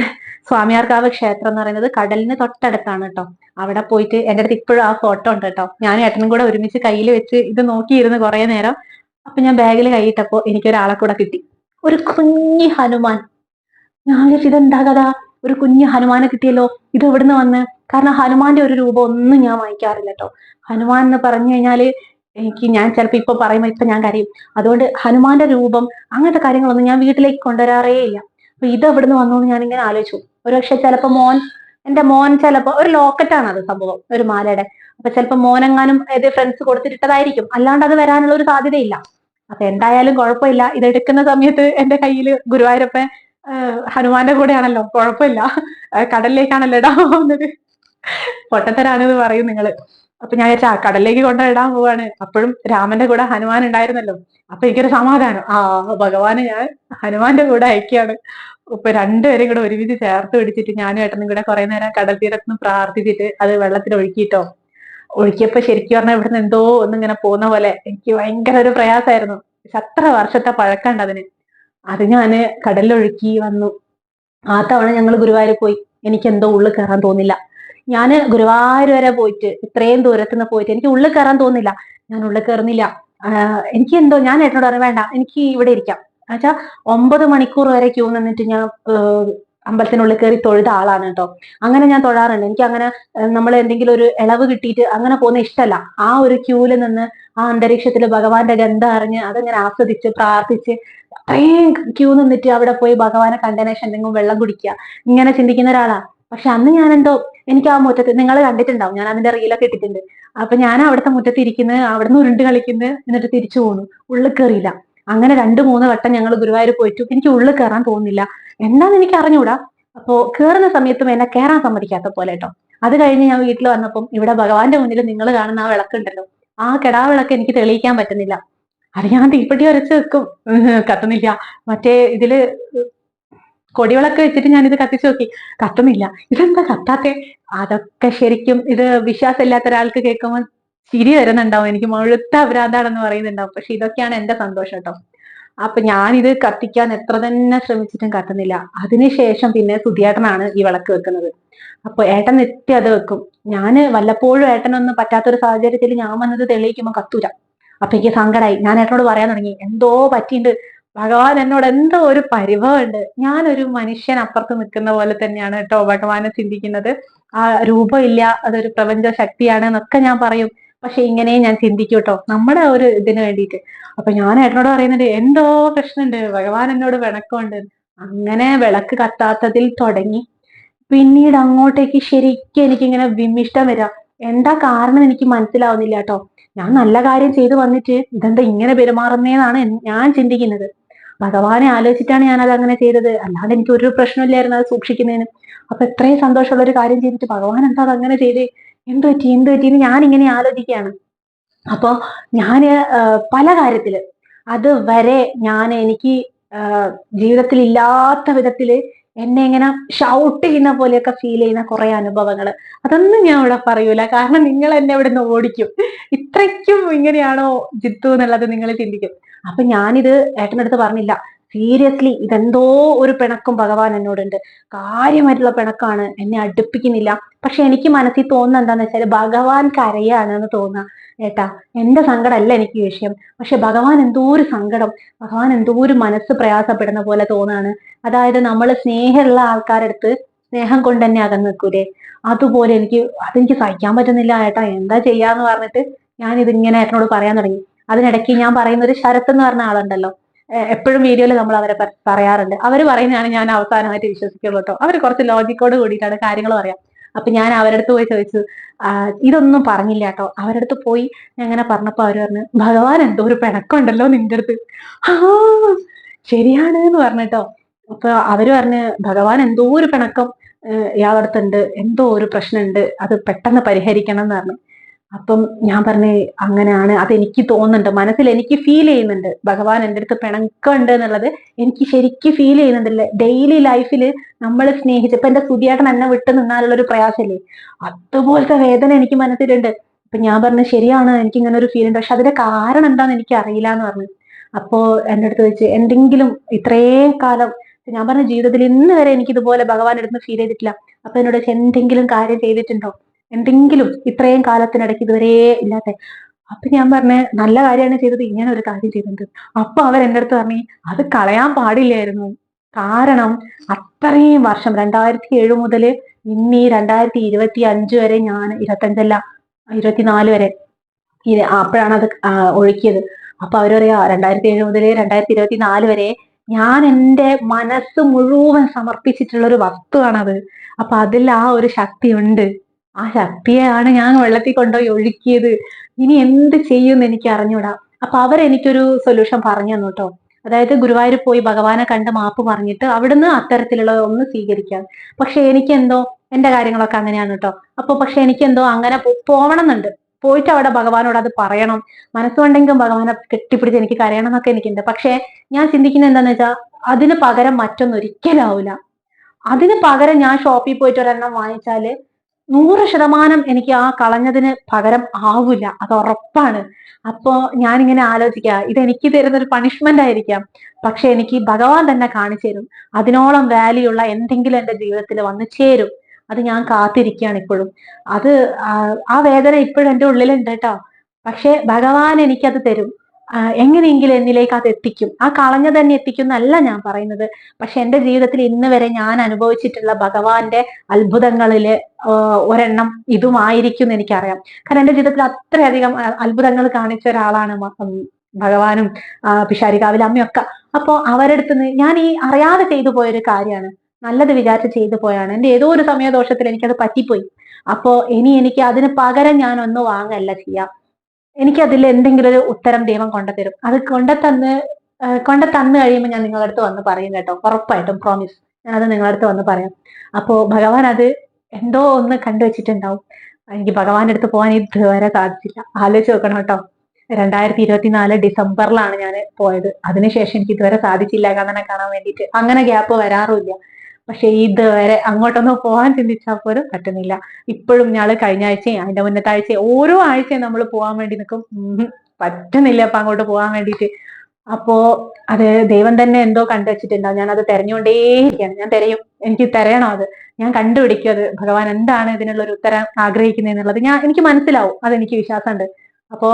സ്വാമിയാർക്കാവ് ക്ഷേത്രം എന്ന് പറയുന്നത് കടലിന് തൊട്ടടുത്താണ് കേട്ടോ അവിടെ പോയിട്ട് എന്റെ അടുത്ത് ഇപ്പോഴും ആ ഫോട്ടോ ഉണ്ട് കേട്ടോ ഞാൻ ഏട്ടനും കൂടെ ഒരുമിച്ച് കയ്യിൽ വെച്ച് ഇത് നോക്കിയിരുന്നു കുറെ നേരം. അപ്പൊ ഞാൻ ബാഗിൽ കൈയിട്ടപ്പോ എനിക്ക് ഒരാളെ കൂടെ കിട്ടി. ഒരു കുഞ്ഞി ഹനുമാൻ. ഞാൻ ഇതെന്താ കഥ? ഒരു കുഞ്ഞു ഹനുമാനെ കിട്ടിയല്ലോ. ഇത് എവിടുന്ന് വന്ന്? കാരണം ഹനുമാന്റെ ഒരു രൂപം ഒന്നും ഞാൻ വാങ്ങിക്കാറില്ല കേട്ടോ ഹനുമാൻ എന്ന് പറഞ്ഞു കഴിഞ്ഞാൽ എനിക്ക് ഞാൻ ചിലപ്പോ ഇപ്പൊ പറയുമ്പോ ഇപ്പൊ ഞാൻ കരയും. അതുകൊണ്ട് ഹനുമാന്റെ രൂപം അങ്ങനത്തെ കാര്യങ്ങളൊന്നും ഞാൻ വീട്ടിലേക്ക് കൊണ്ടുവരാറേ ഇല്ല. അപ്പൊ ഇത് എവിടുന്ന് വന്നു എന്ന് ഞാൻ ഇങ്ങനെ ആലോചിച്ചു. ഒരുപക്ഷെ ചിലപ്പോ മോൻ എന്റെ മോൻ ചിലപ്പോ ഒരു ലോക്കറ്റാണ് അത് സംഭവം ഒരു മാലയുടെ. അപ്പൊ ചിലപ്പോ മോനെങ്ങാനും ഏത് ഫ്രണ്ട്സ് കൊടുത്തിട്ടതായിരിക്കും അല്ലാണ്ട് അത് വരാനുള്ള ഒരു സാധ്യതയില്ല. അപ്പൊ എന്തായാലും കുഴപ്പമില്ല. ഇത് എടുക്കുന്ന സമയത്ത് എന്റെ കയ്യിൽ ഗുരുവായൂരപ്പൻ ഹനുമാന്റെ കൂടെയാണല്ലോ. കുഴപ്പമില്ല. കടലിലേക്കാണല്ലോ ഇടാൻ പോകുന്നത്. പൊട്ടത്തരാണെന്ന് പറയും നിങ്ങൾ. അപ്പൊ ഞാൻ വിചാരിച്ചു കടലിലേക്ക് കൊണ്ടിടാൻ പോവാണ്. അപ്പോഴും രാമന്റെ കൂടെ ഹനുമാൻ ഉണ്ടായിരുന്നല്ലോ. അപ്പൊ എനിക്കൊരു സമാധാനം. ആ ഭഗവാനെ ഞാൻ ഹനുമാന്റെ കൂടെ അയക്കുകയാണ്. ഇപ്പൊ രണ്ടുപേരും കൂടെ ഒരുമിച്ച് ചേർത്ത് പിടിച്ചിട്ട് ഞാനും ഏട്ടനും കൂടെ കുറെ നേരം കടൽ തീരത്ത് നിന്ന് പ്രാർത്ഥിച്ചിട്ട് അത് വെള്ളത്തിൽ ഒഴുക്കിയിട്ടോ ഒഴുക്കിയപ്പോ ശരിക്കും പറഞ്ഞാൽ ഇവിടുന്ന് എന്തോ ഒന്നിങ്ങനെ പോകുന്ന പോലെ എനിക്ക് ഭയങ്കര ഒരു പ്രയാസമായിരുന്നു. അത്ര വർഷത്തെ പഴക്കമുണ്ട് അതിന്. അത് ഞാൻ കടലിലൊഴുക്കി വന്നു. ആ തവണ ഞങ്ങൾ ഗുരുവായൂർ പോയി. എനിക്ക് എന്തോ ഉള്ളിൽ കയറാൻ തോന്നില്ല. ഞാൻ ഗുരുവായൂർ വരെ പോയിട്ട് ഇത്രയും ദൂരത്തുനിന്ന് പോയിട്ട് എനിക്ക് ഉള്ളിൽ കയറാൻ തോന്നില്ല ഞാൻ ഉള്ളിൽ കയറുന്നില്ല എനിക്ക് എന്തോ ഞാൻ ഏട്ടനോട് പറഞ്ഞു വേണ്ട എനിക്ക് ഇവിടെ ഇരിക്കാം. എന്നുവെച്ചാ ഒമ്പത് മണിക്കൂർ വരെ ക്യൂ നിന്നിട്ട് ഞാൻ അമ്പലത്തിനുള്ളിൽ കയറി തൊഴുത ആളാണ് കേട്ടോ. അങ്ങനെ ഞാൻ തൊഴാറുണ്ട്. എനിക്ക് അങ്ങനെ നമ്മൾ എന്തെങ്കിലും ഒരു ഇളവ് കിട്ടിയിട്ട് അങ്ങനെ പോകുന്ന ഇഷ്ടമല്ല ആ ഒരു ക്യൂവിൽ നിന്ന് ആ അന്തരീക്ഷത്തിൽ ഭഗവാന്റെ ഗന്ധം അറിഞ്ഞ് അതങ്ങനെ ആസ്വദിച്ച് പ്രാർത്ഥിച്ച് അത്രയും ക്യൂ നിന്നിട്ട് അവിടെ പോയി ഭഗവാനെ കണ്ടതിന് ശേഷം എന്തെങ്കിലും വെള്ളം കുടിക്കുക. ഇങ്ങനെ ചിന്തിക്കുന്ന ഒരാളാ. പക്ഷെ അന്ന് ഞാൻ എന്തോ എനിക്ക് ആ മുറ്റത്ത് നിങ്ങൾ കണ്ടിട്ടുണ്ടാവും. ഞാൻ അതിന്റെ റീലൊക്കെ ഇട്ടിട്ടുണ്ട്. അപ്പൊ ഞാൻ അവിടുത്തെ മുറ്റത്ത് ഇരിക്കുന്നത് അവിടുന്ന് ഉരുണ്ട് കളിക്കുന്നത് എന്നിട്ട് തിരിച്ചു പോകുന്നു ഉള്ളിൽ കയറിയില്ല അങ്ങനെ രണ്ട് മൂന്ന് വട്ടം ഞങ്ങൾ ഗുരുവായൂർ പോയിട്ടു. എനിക്ക് ഉള്ളിൽ കയറാൻ തോന്നുന്നില്ല. എന്താന്ന് എനിക്ക് അറിഞ്ഞൂടാ അപ്പോ കയറുന്ന സമയത്തും എന്നെ കയറാൻ സമ്മതിക്കാത്ത പോലെ കേട്ടോ അത് കഴിഞ്ഞ് ഞാൻ വീട്ടിൽ വന്നപ്പം ഇവിടെ ഭഗവാന്റെ മുന്നിൽ നിങ്ങൾ കാണുന്ന ആ വിളക്കുണ്ടല്ലോ. ആ കെടാ വിളക്ക് എനിക്ക് തെളിയിക്കാൻ പറ്റുന്നില്ല. അത് ഞാൻ തീപ്പെട്ടി വരച്ച് വെക്കും. കത്തുന്നില്ല. മറ്റേ ഇതിൽ കൊടിവിളക്ക് വെച്ചിട്ട് ഞാൻ ഇത് കത്തിച്ചു നോക്കി. കത്തുന്നില്ല. ഇതെന്താ കത്താത്തെ? അതൊക്കെ ശരിക്കും ഇത് വിശ്വാസമില്ലാത്ത ഒരാൾക്ക് കേൾക്കുമ്പോൾ ചിരി വരുന്നുണ്ടാവും. എനിക്ക് മുഴുത്ത അപരാധാണെന്ന് പറയുന്നുണ്ടാവും. പക്ഷെ ഇതൊക്കെയാണ് എന്റെ സന്തോഷം കേട്ടോ. അപ്പൊ ഞാനിത് കത്തിക്കാൻ എത്ര തന്നെ ശ്രമിച്ചിട്ടും കത്തുന്നില്ല. അതിനുശേഷം പിന്നെ സുധിയേട്ടനാണ് ഈ വിളക്ക് വെക്കുന്നത്. അപ്പൊ ഏട്ടൻ നിത്യം അത് വെക്കും. ഞാൻ വല്ലപ്പോഴും ഏട്ടനൊന്നും പറ്റാത്തൊരു സാഹചര്യത്തിൽ ഞാൻ വന്നത് തെളിയിക്കുമ്പോൾ കത്തൂല. അപ്പൊ എനിക്ക് സങ്കടമായി ഞാൻ ഏട്ടനോട് പറയാൻ തുടങ്ങി. എന്തോ പറ്റിയിട്ടുണ്ട് ഭഗവാൻ എന്നോട് എന്തോ ഒരു പരിഭവമുണ്ട്. ഞാനൊരു മനുഷ്യൻ അപ്പുറത്ത് നിൽക്കുന്ന പോലെ തന്നെയാണ് കേട്ടോ ഭഗവാനെ ചിന്തിക്കുന്നത്. ആ രൂപമില്ല അതൊരു പ്രപഞ്ച ശക്തിയാണ് എന്നൊക്കെ ഞാൻ പറയും. പക്ഷെ ഇങ്ങനെ ഞാൻ ചിന്തിക്കും കേട്ടോ. നമ്മുടെ ഒരു ഇതിന് വേണ്ടിയിട്ട്. അപ്പൊ ഞാൻ ഏട്ടനോട് പറയുന്നുണ്ട് എന്തോ പ്രശ്നമുണ്ട്. ഭഗവാൻ എന്നോട് വിളക്കമുണ്ട് അങ്ങനെ വിളക്ക് കത്താത്തതിൽ തുടങ്ങി. പിന്നീട് അങ്ങോട്ടേക്ക് ശരിക്കും എനിക്കിങ്ങനെ വിമിഷ്ടം വരാം. എന്താ കാരണം എനിക്ക് മനസ്സിലാവുന്നില്ല കേട്ടോ. ഞാൻ നല്ല കാര്യം ചെയ്തു വന്നിട്ട് ഇതെന്താ ഇങ്ങനെ പെരുമാറുന്നേന്നാണ് ഞാൻ ചിന്തിക്കുന്നത്. ഭഗവാനെ ആലോചിച്ചിട്ടാണ് ഞാൻ അത് അങ്ങനെ ചെയ്തത്. അല്ലാണ്ട് എനിക്ക് ഒരു പ്രശ്നമില്ലായിരുന്നു അത് സൂക്ഷിക്കുന്നതിന്. അപ്പൊ എത്രയും സന്തോഷമുള്ള ഒരു കാര്യം ചെയ്തിട്ട് ഭഗവാൻ എന്താ അത് അങ്ങനെ ചെയ്ത്? എന്ത് പറ്റി? എന്ത് പറ്റി? ഞാൻ ഇങ്ങനെ ആലോചിക്കുകയാണ്. അപ്പോ ഞാൻ പല കാര്യത്തിൽ അത് വരെ ഞാൻ എനിക്ക് ജീവിതത്തിൽ ഇല്ലാത്ത വിധത്തിൽ എന്നെ ഇങ്ങനെ ഷൗട്ട് ചെയ്യുന്ന പോലെയൊക്കെ ഫീൽ ചെയ്യുന്ന കുറെ അനുഭവങ്ങൾ അതൊന്നും ഞാൻ ഇവിടെ പറയൂല. കാരണം നിങ്ങൾ എന്നെ ഇവിടെ നിന്ന് ഓടിക്കും. ഇത്രയ്ക്കും ഇങ്ങനെയാണോ ജിത്തു എന്നുള്ളത് നിങ്ങൾ ചിന്തിക്കും. അപ്പൊ ഞാനിത് ഏട്ടനടുത്ത് പറഞ്ഞില്ല. സീരിയസ്ലി ഇതെന്തോ ഒരു പിണക്കും ഭഗവാൻ എന്നോടുണ്ട്. കാര്യമായിട്ടുള്ള പിണക്കാണ്. എന്നെ അടുപ്പിക്കുന്നില്ല. പക്ഷെ എനിക്ക് മനസ്സിൽ തോന്നുന്ന എന്താന്ന് വെച്ചാൽ ഭഗവാൻ കരയാണ് എന്ന് തോന്നുക ഏട്ടാ എന്റെ സങ്കടമല്ല എനിക്ക് വിഷയം. പക്ഷെ ഭഗവാൻ എന്തോ ഒരു സങ്കടം. ഭഗവാൻ എന്തോ ഒരു മനസ്സ് പ്രയാസപ്പെടുന്ന പോലെ തോന്നാണ്. അതായത് നമ്മൾ സ്നേഹമുള്ള ആൾക്കാരെടുത്ത് സ്നേഹം കൊണ്ട് തന്നെ അകന്ന് നിൽക്കൂലേ. അതുപോലെ എനിക്ക് അതെനിക്ക് സഹിക്കാൻ പറ്റുന്നില്ല ഏട്ടാ. എന്താ ചെയ്യാന്ന് പറഞ്ഞിട്ട് ഞാൻ ഇതിങ്ങനെ ഏട്ടനോട് പറയാൻ തുടങ്ങി. അതിനിടയ്ക്ക് ഞാൻ പറയുന്ന ഒരു ശരത്ത് എന്ന് പറഞ്ഞ ആളുണ്ടല്ലോ. എപ്പോഴും വീഡിയോയിൽ നമ്മൾ അവരെ പറയാറുണ്ട്. അവർ പറയുന്നതാണ് ഞാൻ അവസാനമായിട്ട് വിശ്വസിക്കുള്ളൂ കേട്ടോ. അവർ കുറച്ച് ലോജിക്കോട് കൂടിയിട്ടാണ് കാര്യങ്ങൾ പറയാം. അപ്പൊ ഞാൻ അവരുടെ അടുത്ത് പോയി ചോദിച്ചു ഇതൊന്നും പറഞ്ഞില്ല കേട്ടോ അവരുടെ അടുത്ത് പോയി ഞാൻ അങ്ങനെ പറഞ്ഞപ്പോ അവർ പറഞ്ഞു ഭഗവാൻ എന്തോ ഒരു പിണക്കമുണ്ടല്ലോ നിന്റെ അടുത്ത്. ആ ശരിയാണ് എന്ന് പറഞ്ഞിട്ടോ അപ്പൊ അവർ പറഞ്ഞ് ഭഗവാൻ എന്തോ ഒരു പിണക്കം ഇയാളടുത്തുണ്ട്. എന്തോ ഒരു പ്രശ്നമുണ്ട്. അത് പെട്ടെന്ന് പരിഹരിക്കണം എന്ന് പറഞ്ഞു. അപ്പം ഞാൻ പറഞ്ഞു അങ്ങനെയാണ്. അതെനിക്ക് തോന്നുന്നുണ്ട്. മനസ്സിൽ എനിക്ക് ഫീൽ ചെയ്യുന്നുണ്ട്. ഭഗവാൻ എന്റെ അടുത്ത് പിണക്കുണ്ട് എന്നുള്ളത് എനിക്ക് ശരിക്കും ഫീൽ ചെയ്യുന്നുണ്ടല്ലേ ഡെയിലി ലൈഫിൽ നമ്മൾ സ്നേഹിച്ച് ഇപ്പൊ എന്റെ സുധിയേട്ടൻ എന്നെ വിട്ട് നിന്നാലുള്ള ഒരു പ്രയാസമല്ലേ? അതുപോലത്തെ വേദന എനിക്ക് മനസ്സിലുണ്ട്. അപ്പൊ ഞാൻ പറഞ്ഞു ശരിയാണ്. എനിക്ക് ഇങ്ങനെ ഒരു ഫീൽ ഉണ്ട്. പക്ഷെ അതിന്റെ കാരണം എന്താണെന്ന് എനിക്ക് അറിയില്ല എന്ന് പറഞ്ഞു. അപ്പോ എന്റെ അടുത്ത് വെച്ച് എന്തെങ്കിലും ഇത്രയും കാലം ഞാൻ പറഞ്ഞ ജീവിതത്തിൽ ഇന്ന് വരെ എനിക്ക് ഇതുപോലെ ഭഗവാൻ എടുത്ത് ഫീൽ ചെയ്തിട്ടില്ല. അപ്പൊ എന്നോട് എന്തെങ്കിലും കാര്യം ചെയ്തിട്ടുണ്ടോ? എന്തെങ്കിലും ഇത്രയും കാലത്തിനിടയ്ക്ക് ഇതുവരെ ഇല്ലാത്ത. അപ്പൊ ഞാൻ പറഞ്ഞ നല്ല കാര്യമാണ് ചെയ്തത്. ഇങ്ങനെ ഒരു കാര്യം ചെയ്തിട്ടുണ്ട്. അപ്പൊ അവർ എന്റെ അടുത്ത് പറഞ്ഞു അത് കളയാൻ പാടില്ലായിരുന്നു. കാരണം അത്രയും വർഷം രണ്ടായിരത്തി ഏഴ് മുതൽ ഇന്ന് രണ്ടായിരത്തി ഇരുപത്തി അഞ്ച് വരെ ഞാൻ ഇരുപത്തഞ്ചല്ല ഇരുപത്തിനാല് വരെ അപ്പോഴാണ് അത് ഒഴുക്കിയത്. അപ്പൊ അവർ പറയാ രണ്ടായിരത്തി ഏഴ് മുതൽ രണ്ടായിരത്തി ഇരുപത്തി നാല് വരെ ഞാൻ എന്റെ മനസ്സ് മുഴുവൻ സമർപ്പിച്ചിട്ടുള്ള ഒരു വസ്തുവാണത്. അപ്പൊ അതിൽ ആ ഒരു ശക്തി ഉണ്ട് ആ ശക്തിയെയാണ് ഞാൻ വെള്ളത്തിൽ കൊണ്ടുപോയി ഒഴുക്കിയത്. ഇനി എന്ത് ചെയ്യുമെന്ന് എനിക്ക് അറിഞ്ഞൂടാ. അപ്പൊ അവരെനിക്കൊരു സൊല്യൂഷൻ പറഞ്ഞു തന്നു കേട്ടോ അതായത് ഗുരുവായൂർ പോയി ഭഗവാനെ കണ്ട് മാപ്പ് പറഞ്ഞിട്ട് അവിടുന്ന് അത്തരത്തിലുള്ള ഒന്ന് സ്വീകരിക്കാം. പക്ഷെ എനിക്കെന്തോ എന്റെ കാര്യങ്ങളൊക്കെ അങ്ങനെയാണ് കേട്ടോ അപ്പൊ പക്ഷെ എനിക്കെന്തോ അങ്ങനെ പോവണമെന്നുണ്ട്. പോയിട്ട് അവിടെ ഭഗവാനോട് അത് പറയണം. മനസ്സുണ്ടെങ്കിലും ഭഗവാനെ കെട്ടിപ്പിടിച്ച് എനിക്ക് കരയണം എന്നൊക്കെ എനിക്കുണ്ട്. പക്ഷെ ഞാൻ ചിന്തിക്കുന്നത് എന്താന്ന് വെച്ചാൽ അതിന് പകരം മറ്റൊന്നും ഒരിക്കലും അതിന് പകരം ഞാൻ ഷോപ്പിൽ പോയിട്ട് ഒരെണ്ണം വാങ്ങിച്ചാൽ നൂറ് ശതമാനം എനിക്ക് ആ കളഞ്ഞതിന് പകരം ആവില്ല. അത് ഉറപ്പാണ്. അപ്പോ ഞാനിങ്ങനെ ആലോചിക്കുക ഇത് എനിക്ക് തരുന്ന ഒരു പണിഷ്മെന്റ് ആയിരിക്കാം. പക്ഷെ എനിക്ക് ഭഗവാൻ തന്നെ കാണിച്ചു തരും. അതിനോളം വാല്യൂ ഉള്ള എന്തെങ്കിലും എന്റെ ജീവിതത്തിൽ വന്നു ചേരും. അത് ഞാൻ കാത്തിരിക്കുകയാണ് ഇപ്പോഴും. അത് ആ- വേദന ഇപ്പോഴും എന്റെ ഉള്ളിലുണ്ട് കേട്ടോ. പക്ഷെ ഭഗവാൻ എനിക്കത് തരും. എങ്ങനെയെങ്കിലും എന്നിലേക്ക് അത് എത്തിക്കും. ആ കളഞ്ഞ തന്നെ എത്തിക്കും എന്നല്ല ഞാൻ പറയുന്നത്. പക്ഷെ എന്റെ ജീവിതത്തിൽ ഇന്ന് വരെ ഞാൻ അനുഭവിച്ചിട്ടുള്ള ഭഗവാന്റെ അത്ഭുതങ്ങളിൽ ഒരെണ്ണം ഇതുമായിരിക്കും എന്ന് എനിക്കറിയാം. കാരണം എന്റെ ജീവിതത്തിൽ അത്രയധികം അത്ഭുതങ്ങൾ കാണിച്ച ഒരാളാണ് ഭഗവാനും പിഷാരികാവിലെ അമ്മയൊക്കെ. അപ്പോ അവരെടുത്ത് നിന്ന് ഞാൻ ഈ അറിയാതെ ചെയ്തു പോയൊരു കാര്യമാണ്. നല്ലത് വിചാരിച്ച് ചെയ്തു പോയാണ്. എന്റെ ഏതോ ഒരു സമയദോഷത്തിൽ എനിക്കത് പറ്റിപ്പോയി. അപ്പോ ഇനി എനിക്ക് അതിന് പകരം ഞാൻ ഒന്നും വാങ്ങല്ല ചെയ്യാം. എനിക്ക് അതിൽ എന്തെങ്കിലും ഒരു ഉത്തരം ദൈവം കൊണ്ടുതരും. അത് കൊണ്ടുതന്ന് കൊണ്ട തന്നു കഴിയുമ്പോൾ ഞാൻ നിങ്ങളുടെ അടുത്ത് വന്ന് പറയും കേട്ടോ. ഉറപ്പായിട്ടും പ്രോമിസ് ഞാൻ അത് നിങ്ങളുടെ അടുത്ത് വന്ന് പറയാം. അപ്പോ ഭഗവാൻ അത് എന്തോ ഒന്ന് കണ്ടുവച്ചിട്ടുണ്ടാവും. എനിക്ക് ഭഗവാന്റെ അടുത്ത് പോകാൻ ഇതുവരെ സാധിച്ചില്ല. ആലോചിച്ച് നോക്കണം കേട്ടോ. രണ്ടായിരത്തി ഇരുപത്തിനാല് ഡിസംബറിലാണ് ഞാൻ പോയത്. അതിനുശേഷം എനിക്ക് ഇതുവരെ സാധിച്ചില്ല കണ്ണനെ കാണാൻ വേണ്ടിയിട്ട്. അങ്ങനെ ഗ്യാപ്പ് വരാറുമില്ല. പക്ഷെ ഇതുവരെ അങ്ങോട്ടൊന്നും പോകാൻ ചിന്തിച്ചാൽ പോലും പറ്റുന്നില്ല. ഇപ്പോഴും ഞാൾ കഴിഞ്ഞ ആഴ്ചയും അതിന്റെ മുന്നത്തെ ആഴ്ചയും ഓരോ ആഴ്ചയും നമ്മൾ പോകാൻ വേണ്ടി നിൽക്കും പറ്റുന്നില്ല അപ്പൊ അങ്ങോട്ട് പോകാൻ വേണ്ടിയിട്ട് അപ്പോ അത് ദൈവം തന്നെ എന്തോ കണ്ടുവച്ചിട്ടുണ്ടാവും ഞാൻ അത് തെരഞ്ഞുകൊണ്ടേയിരിക്കുകയാണ്. ഞാൻ തിരയും. എനിക്ക് തിരയണം അത്? ഞാൻ കണ്ടുപിടിക്കും അത്. ഭഗവാൻ എന്താണ് ഇതിനുള്ള ഒരു ഉത്തരം ആഗ്രഹിക്കുന്നത് എന്നുള്ളത് ഞാൻ എനിക്ക് മനസ്സിലാവും. അതെനിക്ക് വിശ്വാസമുണ്ട്. അപ്പോ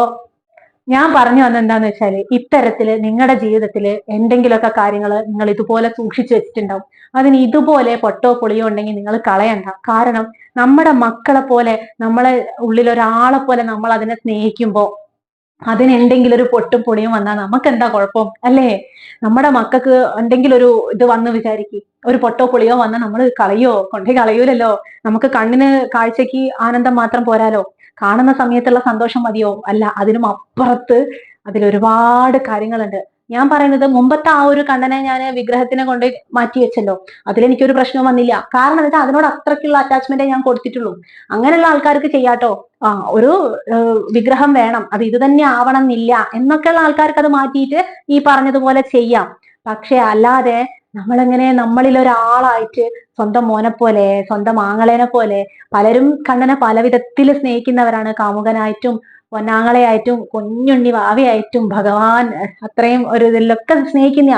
ഞാൻ പറഞ്ഞു വന്ന എന്താന്ന് വെച്ചാൽ ഇത്തരത്തിൽ നിങ്ങളുടെ ജീവിതത്തിൽ എന്തെങ്കിലുമൊക്കെ കാര്യങ്ങൾ നിങ്ങൾ ഇതുപോലെ സൂക്ഷിച്ചു വെച്ചിട്ടുണ്ടാവും. അതിന് ഇതുപോലെ പൊട്ടോ പൊളിയോ ഉണ്ടെങ്കിൽ നിങ്ങൾ കളയണ്ട. കാരണം നമ്മുടെ മക്കളെ പോലെ നമ്മളെ ഉള്ളിൽ ഒരാളെ പോലെ നമ്മൾ അതിനെ സ്നേഹിക്കുമ്പോ അതിന് എന്തെങ്കിലും ഒരു പൊട്ടും പൊടിയും വന്നാൽ നമുക്ക് എന്താ കുഴപ്പം? അല്ലേ? നമ്മുടെ മക്കൾക്ക് എന്തെങ്കിലും ഒരു ഇത് വന്ന് വിചാരിക്കും. ഒരു പൊട്ടോ പൊളിയോ വന്നാൽ നമ്മൾ കളയോ? കൊണ്ടേ കളയൂലല്ലോ. നമുക്ക് കണ്ണിന് കാഴ്ചക്ക് ആനന്ദം മാത്രം പോരാലോ? കാണുന്ന സമയത്തുള്ള സന്തോഷം മതിയോ? അല്ല അതിനും അപ്പുറത്ത് അതിലൊരുപാട് കാര്യങ്ങളുണ്ട്. ഞാൻ പറയുന്നത് മുമ്പത്തെ ആ ഒരു കണ്ണനെ ഞാൻ വിഗ്രഹത്തിനെ കൊണ്ട് മാറ്റി വെച്ചല്ലോ. അതിലെനിക്കൊരു പ്രശ്നവും വന്നില്ല. കാരണം എന്താ? അതിനോട് അത്രയ്ക്കുള്ള അറ്റാച്ച്മെന്റേ ഞാൻ കൊടുത്തിട്ടുള്ളൂ. അങ്ങനെയുള്ള ആൾക്കാർക്ക് ചെയ്യാട്ടോ? ആ ഒരു വിഗ്രഹം വേണം. അത് ഇത് തന്നെ ആവണം എന്നില്ല. എന്നൊക്കെയുള്ള ആൾക്കാർക്ക് അത് മാറ്റിയിട്ട് ഈ പറഞ്ഞതുപോലെ ചെയ്യാം. പക്ഷെ അല്ലാതെ നമ്മളെങ്ങനെ നമ്മളിൽ ഒരാളായിട്ട് സ്വന്തം മോനെ പോലെ സ്വന്തം ആങ്ങളേനെ പോലെ പലരും കണ്ണനെ പല വിധത്തിൽ സ്നേഹിക്കുന്നവരാണ്. കാമുകനായിട്ടും പൊന്നാങ്ങളെയായിട്ടും കുഞ്ഞുണ്ണി വാവയായിട്ടും ഭഗവാൻ അത്രയും ഒരു ഇതിലൊക്കെ സ്നേഹിക്കുന്ന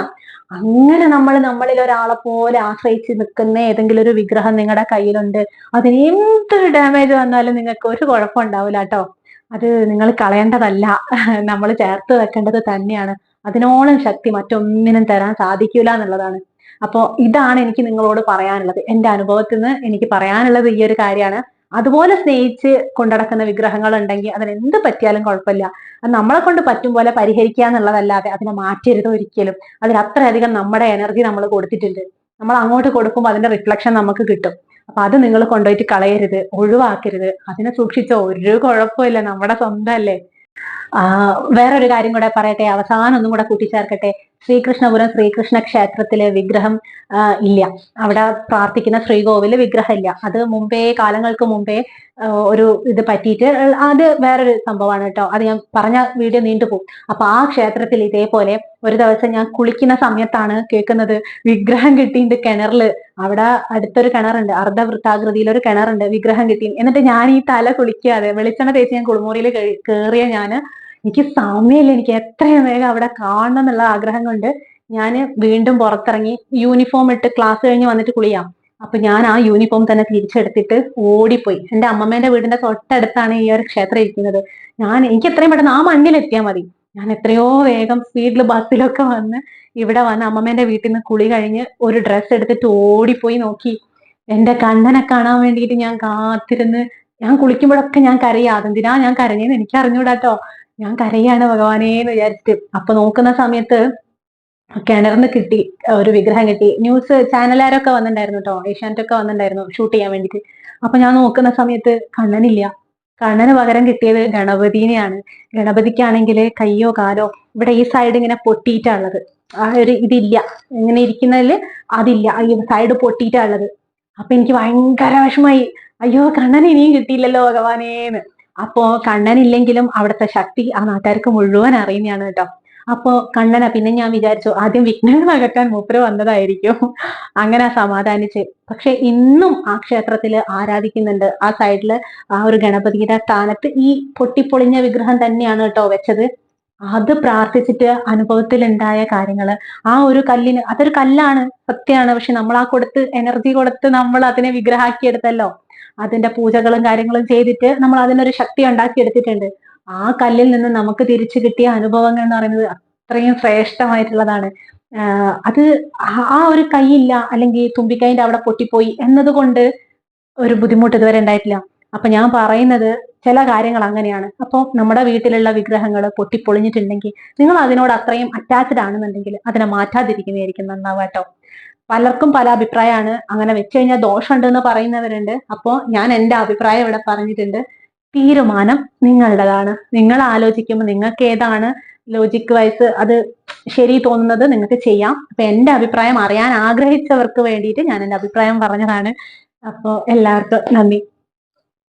അങ്ങനെ നമ്മൾ നമ്മളിൽ ഒരാളെ പോലെ ആശ്രയിച്ച് നിൽക്കുന്ന ഏതെങ്കിലും ഒരു വിഗ്രഹം നിങ്ങളുടെ കയ്യിലുണ്ട്. അതിന് എന്തൊരു ഡാമേജ് വന്നാലും നിങ്ങൾക്ക് ഒരു കുഴപ്പം ഉണ്ടാവില്ല കേട്ടോ. അത് നിങ്ങൾ കളയേണ്ടതല്ല. നമ്മൾ ചേർത്ത് വെക്കേണ്ടത് തന്നെയാണ്. അതിനോളം ശക്തി മറ്റൊന്നിനും തരാൻ സാധിക്കില്ല എന്നുള്ളതാണ്. അപ്പോ ഇതാണ് എനിക്ക് നിങ്ങളോട് പറയാനുള്ളത്. എന്റെ അനുഭവത്തിൽ നിന്ന് എനിക്ക് പറയാനുള്ളത് ഈ ഒരു കാര്യമാണ്. അതുപോലെ സ്നേഹിച്ച് കൊണ്ടടക്കുന്ന വിഗ്രഹങ്ങൾ ഉണ്ടെങ്കിൽ അതിന് എന്ത് പറ്റിയാലും കുഴപ്പമില്ല. അത് നമ്മളെ കൊണ്ട് പറ്റും പോലെ പരിഹരിക്കുക എന്നുള്ളതല്ലാതെ അതിനെ മാറ്റരുത് ഒരിക്കലും. അതിൽ അത്രയധികം നമ്മുടെ എനർജി നമ്മൾ കൊടുത്തിട്ടുണ്ട്. നമ്മൾ അങ്ങോട്ട് കൊടുക്കുമ്പോൾ അതിന്റെ റിഫ്ലക്ഷൻ നമുക്ക് കിട്ടും. അപ്പൊ അത് നിങ്ങൾ കൊണ്ടുപോയിട്ട് കളയരുത് ഒഴിവാക്കരുത്. അതിനെ സൂക്ഷിച്ച ഒരു കുഴപ്പമില്ല. നമ്മുടെ സ്വന്തം അല്ലേ? വേറൊരു കാര്യം കൂടെ പറയട്ടെ. അവസാനം ഒന്നും കൂടെ കൂട്ടിച്ചേർക്കട്ടെ. ശ്രീകൃഷ്ണപുരം ശ്രീകൃഷ്ണ ക്ഷേത്രത്തിലെ വിഗ്രഹം ഇല്ല. അവിടെ പ്രാർത്ഥിക്കുന്ന ശ്രീകോവിൽ വിഗ്രഹം ഇല്ല അത് മുമ്പേ കാലങ്ങൾക്ക് മുമ്പേ ഒരു ഇത് പറ്റിയിട്ട് അത് വേറൊരു സംഭവമാണ് കേട്ടോ. അത് ഞാൻ പറഞ്ഞ വീഡിയോ നീണ്ടുപോകും അപ്പൊ ആ ക്ഷേത്രത്തിൽ ഇതേപോലെ ഒരു ദിവസം ഞാൻ കുളിക്കുന്ന സമയത്താണ് കേൾക്കുന്നത് വിഗ്രഹം കിട്ടിയിട്ട് കിണറിൽ. അവിടെ അടുത്തൊരു കിണറുണ്ട്. അർദ്ധവൃത്താകൃതിയിൽ ഒരു കിണറുണ്ട് വിഗ്രഹം കിട്ടി എന്നിട്ട് ഞാൻ ഈ തല കുളിക്കാതെ വെളിച്ചെണ്ണ തേച്ച് ഞാൻ കുളിമുറിയിൽ കയറിയ ഞാൻ എനിക്ക് സമയമില്ല. എനിക്ക് എത്രയും വേഗം അവിടെ കാണണം എന്നുള്ള ആഗ്രഹം കൊണ്ട് ഞാൻ വീണ്ടും പുറത്തിറങ്ങി യൂണിഫോം ഇട്ട് ക്ലാസ് കഴിഞ്ഞ് വന്നിട്ട് കുളിയാം. അപ്പൊ ഞാൻ ആ യൂണിഫോം തന്നെ തിരിച്ചെടുത്തിട്ട് ഓടിപ്പോയി. എന്റെ അമ്മമ്മേന്റെ വീടിന്റെ തൊട്ടടുത്താണ് ഈ ഒരു ക്ഷേത്രം ഇരിക്കുന്നത്. ഞാൻ എനിക്ക് എത്രയും പെട്ടെന്ന് ആ മണ്ണിൽ എത്തിയാൽ മതി. ഞാൻ എത്രയോ വേഗം സ്പീഡിൽ ബസ്സിലൊക്കെ വന്ന് ഇവിടെ വന്ന് അമ്മമ്മേന്റെ വീട്ടിൽ നിന്ന് കുളി കഴിഞ്ഞ് ഒരു ഡ്രസ്സ് എടുത്തിട്ട് ഓടിപ്പോയി നോക്കി. എന്റെ കണ്ണനെ കാണാൻ വേണ്ടിയിട്ട് ഞാൻ കാത്തിരുന്ന് ഞാൻ കുളിക്കുമ്പോഴൊക്കെ ഞാൻ കരയാ. അതെന്തിനാ ഞാൻ കരഞ്ഞെന്ന് എനിക്ക് അറിഞ്ഞൂടാട്ടോ ഞാൻ കരയാണ് ഭഗവാനേന്ന് വിചാരിച്ചിട്ട്. അപ്പൊ നോക്കുന്ന സമയത്ത് കിണറിന് കിട്ടി ഒരു വിഗ്രഹം കിട്ടി. ന്യൂസ് ചാനലുകാരൊക്കെ വന്നിട്ടുണ്ടായിരുന്നു കേട്ടോ ഏഷ്യാനെറ്റൊക്കെ വന്നിട്ടുണ്ടായിരുന്നു ഷൂട്ട് ചെയ്യാൻ വേണ്ടിയിട്ട് അപ്പൊ ഞാൻ നോക്കുന്ന സമയത്ത് കണ്ണനില്ല. കണ്ണന് പകരം കിട്ടിയത് ഗണപതിനെയാണ്. ഗണപതിക്കാണെങ്കിൽ കയ്യോ കാലോ ഇവിടെ ഈ സൈഡ് ഇങ്ങനെ പൊട്ടിയിട്ടാണുള്ളത് ആ ഒരു ഇതില്ല. ഇങ്ങനെ ഇരിക്കുന്നതിൽ അതില്ല. ഈ സൈഡ് പൊട്ടിയിട്ടാണുള്ളത് അപ്പൊ എനിക്ക് ഭയങ്കര വിഷമായി അയ്യോ കണ്ണൻ ഇനിയും കിട്ടിയില്ലല്ലോ ഭഗവാനേന്ന്. അപ്പോ കണ്ണൻ ഇല്ലെങ്കിലും അവിടുത്തെ ശക്തി ആ നാട്ടുകാർക്ക് മുഴുവൻ അറിയുന്നതാണ് കേട്ടോ അപ്പോ കണ്ണന പിന്നെ ഞാൻ വിചാരിച്ചു ആദ്യം വിഘ്നങ്ങൾ അകറ്റാൻ മൂപ്പര് വന്നതായിരിക്കും. അങ്ങനെ സമാധാനിച്ച്. പക്ഷെ ഇന്നും ആ ക്ഷേത്രത്തിൽ ആരാധിക്കുന്നുണ്ട്. ആ സൈഡിൽ ആ ഒരു ഗണപതിയുടെ സ്ഥാനത്ത് ഈ പൊട്ടിപ്പൊളിഞ്ഞ വിഗ്രഹം തന്നെയാണ് കേട്ടോ വെച്ചത്. അത് പ്രാർത്ഥിച്ചിട്ട് അനുഭവത്തിൽ ഉണ്ടായ കാര്യങ്ങൾ. ആ ഒരു കല്ലിന് അതൊരു കല്ലാണ് സത്യമാണ് പക്ഷെ നമ്മൾ ആ കൊടുത്ത് എനർജി കൊടുത്ത് നമ്മൾ അതിനെ വിഗ്രഹാക്കിയെടുത്തല്ലോ. അതിന്റെ പൂജകളും കാര്യങ്ങളും ചെയ്തിട്ട് നമ്മൾ അതിനൊരു ശക്തി ഉണ്ടാക്കിയെടുത്തിട്ടുണ്ട്. ആ കല്ലിൽ നിന്ന് നമുക്ക് തിരിച്ചു കിട്ടിയ അനുഭവങ്ങൾ എന്ന് പറയുന്നത് അത്രയും ശ്രേഷ്ഠമായിട്ടുള്ളതാണ്. അത് ആ- ഒരു കൈയില്ല അല്ലെങ്കിൽ തുമ്പിക്കൈന്റെ അവിടെ പൊട്ടിപ്പോയി എന്നതുകൊണ്ട് ഒരു ബുദ്ധിമുട്ട് ഇതുവരെ ഉണ്ടായിട്ടില്ല. അപ്പൊ ഞാൻ പറയുന്നത് ചില കാര്യങ്ങൾ അങ്ങനെയാണ്. അപ്പോൾ നമ്മുടെ വീട്ടിലുള്ള വിഗ്രഹങ്ങൾ പൊട്ടിപ്പൊളിഞ്ഞിട്ടുണ്ടെങ്കിൽ നിങ്ങൾ അതിനോട് അത്രയും അറ്റാച്ച്ഡ് ആണെന്നുണ്ടെങ്കിൽ അതിനെ മാറ്റാതിരിക്കുന്നതായിരിക്കും നന്നാവാട്ടോ. പലർക്കും പല അഭിപ്രായമാണ്. അങ്ങനെ വെച്ച് കഴിഞ്ഞാൽ ദോഷമുണ്ട് എന്ന് പറയുന്നവരുണ്ട്. അപ്പോ ഞാൻ എന്റെ അഭിപ്രായം ഇവിടെ പറഞ്ഞിട്ടുണ്ട്. തീരുമാനം നിങ്ങളുടേതാണ്. നിങ്ങൾ ആലോചിക്കുമ്പോൾ നിങ്ങൾക്ക് ഏതാണ് ലോജിക് വൈസ് അത് ശരി തോന്നുന്നത് നിങ്ങൾക്ക് ചെയ്യാം. അപ്പൊ എന്റെ അഭിപ്രായം അറിയാൻ ആഗ്രഹിച്ചവർക്ക് വേണ്ടിയിട്ട് ഞാൻ എന്റെ അഭിപ്രായം പറഞ്ഞതാണ്. അപ്പോൾ എല്ലാവർക്കും നന്ദി.